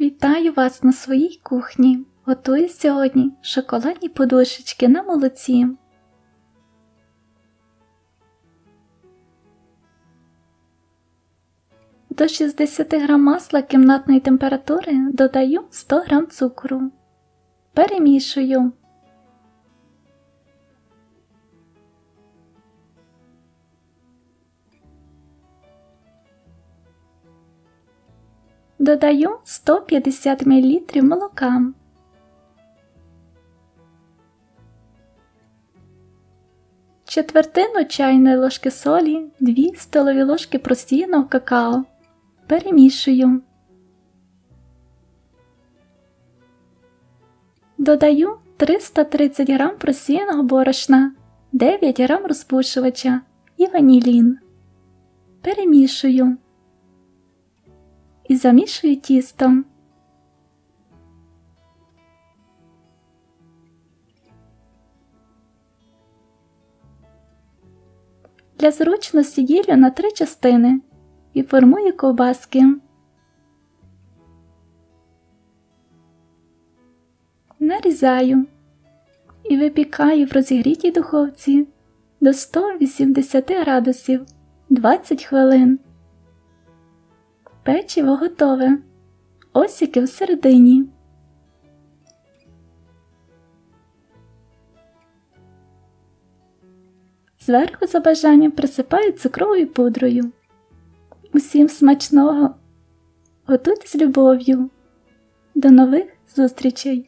Вітаю вас на своїй кухні. Готую сьогодні шоколадні подушечки на молоці. До 60 г масла кімнатної температури додаю 100 г цукру. Перемішую. Додаю 150 мл молока. Четвертину чайної ложки солі, 2 столові ложки просіяного какао. Перемішую. Додаю 330 г просіяного борошна, 9 г розпушувача і ванілін. Перемішую і замішую тісто. Для зручності ділю на три частини і формую ковбаски. Нарізаю і випікаю в розігрітій духовці до 180 градусів 20 хвилин. Печиво готове. Осіки всередині. Зверху за бажанням присипаю цукровою пудрою. Усім смачного! Готуйте з любов'ю. До нових зустрічей!